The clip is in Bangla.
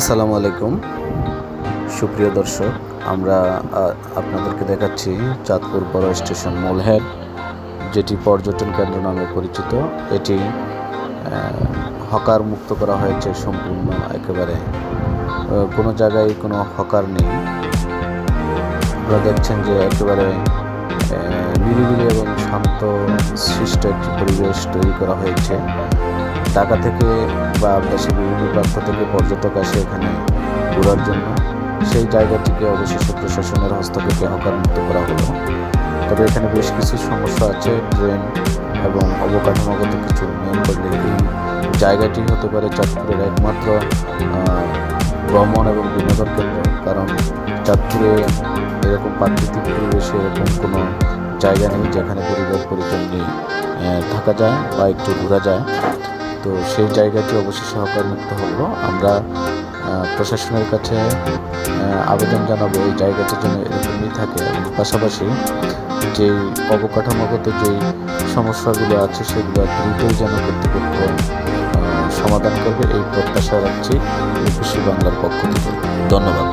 আসসালামু আলাইকুম। সুপ্রিয় দর্শক, আমরা আপনাদেরকে দেখাচ্ছি চাঁদপুর বড় স্টেশন মোলহেড, যেটি পর্যটন কেন্দ্র নামে পরিচিত। এটি হকার মুক্ত করা হয়েছে সম্পূর্ণ একেবারে। কোনো জায়গায় কোনো হকার নেই। আপনারা দেখছেন যে একেবারে নিরিবিলি এবং শান্ত, সৃষ্ট একটি পরিবেশ তৈরি করা হয়েছে। ঢাকা থেকে বা দেশের বিভিন্ন প্রান্ত থেকে পর্যটক আসে এখানে ঘোরার জন্য। সেই জায়গাটিকে অবশেষে প্রশাসনের হস্তক্ষেপে হকার মুক্ত করা হলো। তবে এখানে বেশ কিছু সমস্যা আছে, ড্রেন এবং অবকাঠামোগত কিছু নিয়ম করলে এই জায়গাটি হতে পারে চাঁদপুরের একমাত্র ভ্রমণ এবং বিনোদন কেন্দ্র। কারণ চাঁদপুরে এরকম প্রাকৃতিক পরিবেশে এরকম কোনো জায়গা নেই যেখানে পরিবার পরিজন নিয়ে থাকা যায় বা একটু ঘোরা যায়। তো সেই জায়গাটি অবশেষে হকার মুক্ত হলো। আমরা প্রশাসনের কাছে আবেদন জানাব এই জায়গাটির জন্য এরকমই থাকে। পাশাপাশি যে অবকাঠামোগত যে সমস্যাগুলো আছে সেগুলো দ্রুতই যেন কর্তৃপক্ষ সমাধান করবে, এই প্রত্যাশা রাখছি একুশে বাংলার পক্ষ থেকে। ধন্যবাদ।